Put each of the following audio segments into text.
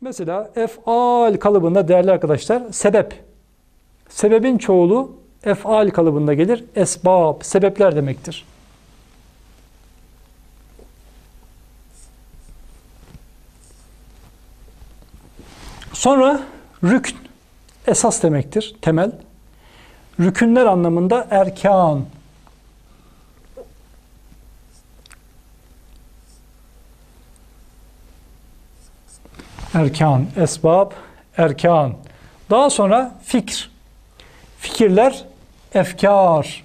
Mesela efal kalıbında değerli arkadaşlar sebep. Sebebin çoğulu efal kalıbında gelir. Esbab, sebepler demektir. Sonra rükn, esas demektir, temel. Rükünler anlamında erkan. Erkan, esbab, erkan. Daha sonra fikr. Fikirler, efkar.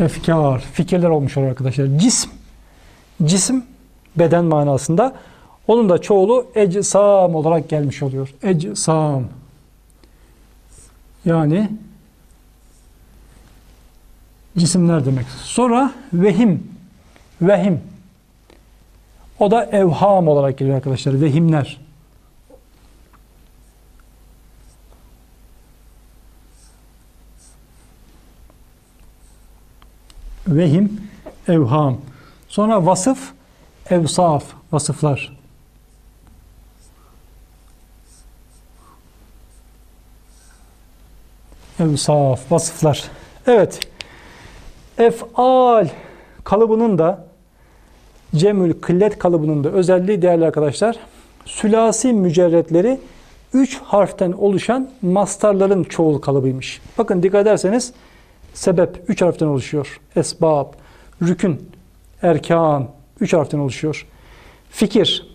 Efkar, fikirler olmuş olur arkadaşlar. Cism, cisim beden manasında. Onun da çoğulu ecsam olarak gelmiş oluyor. Ecsam. Yani cisimler demek. Sonra vehim. Vehim. O da evham olarak geliyor arkadaşlar. Vehimler. Vehim, evham. Sonra vasıf, evsaf, vasıflar. Evsaf, vasıflar. Evet. Efal kalıbının da cemül kıllet kalıbının da özelliği değerli arkadaşlar sülasi mücerretleri 3 harften oluşan mastarların çoğul kalıbıymış. Bakın dikkat ederseniz sebep 3 harften oluşuyor. Esbab, rükün, erkan 3 harften oluşuyor. Fikir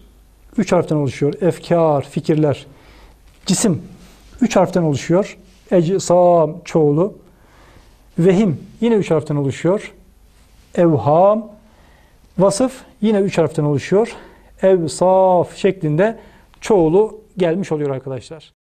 3 harften oluşuyor. Efkar, fikirler. Cisim 3 harften oluşuyor. Ecsam çoğulu. Vehim yine üç harften oluşuyor. Evham, vasıf yine üç harften oluşuyor. Evsaf şeklinde çoğulu gelmiş oluyor arkadaşlar.